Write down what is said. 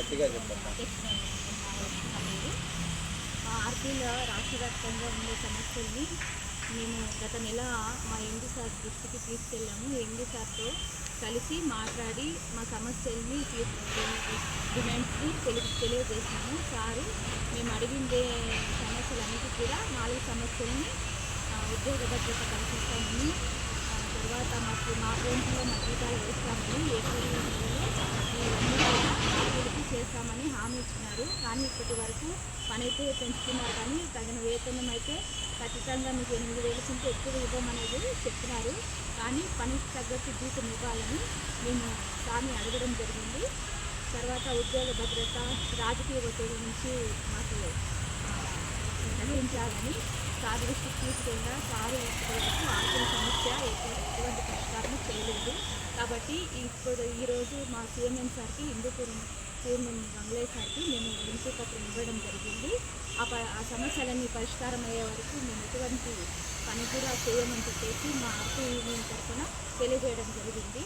గట్టిగా చెప్పండి. ఆర్పీలో రాష్ట్ర వ్యాప్తంగా ఉండే సమస్యల్ని మేము గత నెల మా ఎండి సార్ దృష్టికి తీసుకెళ్ళాము. ఎండి సార్తో కలిసి మాట్లాడి మా సమస్యల్ని డిమాండ్స్ని తెలి తెలియజేసాము సారు మేము అడిగిందే సమస్యలన్నిటి కూడా నాలుగు సమస్యల్ని ఉద్యోగ భద్రత కల్పిస్తామని తర్వాత మాకు మా అకౌంట్లో మా జీతాలు ఇచ్చినారు కానీ ఇప్పటి వరకు పని అయితే పెంచుతున్నారు. కానీ తగిన వేతనం అయితే ఖచ్చితంగా మీకు ఎనిమిది వేల కంటే ఎక్కువ ఇవ్వమనేది చెప్తున్నారు. కానీ పనికి తగ్గట్టు జీతం ఇవ్వాలని మేము స్వామి అడగడం జరిగింది. తర్వాత ఉద్యోగ భద్రత రాజకీయ ఒత్తిడి నుంచి మాకు నిర్వహించాలని తగ్గించాలని సార్ దృష్టికి తీసుకెళ్ళినా సారు ఆర్థిక సమస్య ఎటువంటి పరిష్కారం చేయలేదు. కాబట్టి ఇప్పుడు ఈరోజు మా సీఎంఎం సార్కి హిందూపూర్ సీఎంఎం గంగులయ్య సార్కి మేము వినతి పత్రం ఇవ్వడం జరిగింది. ఆ ప ఆ సమస్యలన్నీ పరిష్కారం అయ్యే వరకు మేము ఎటువంటి పని కూడా చేయమని చెప్పేసి మా ఆర్టీ యూనియన్ తరఫున తెలియజేయడం జరిగింది.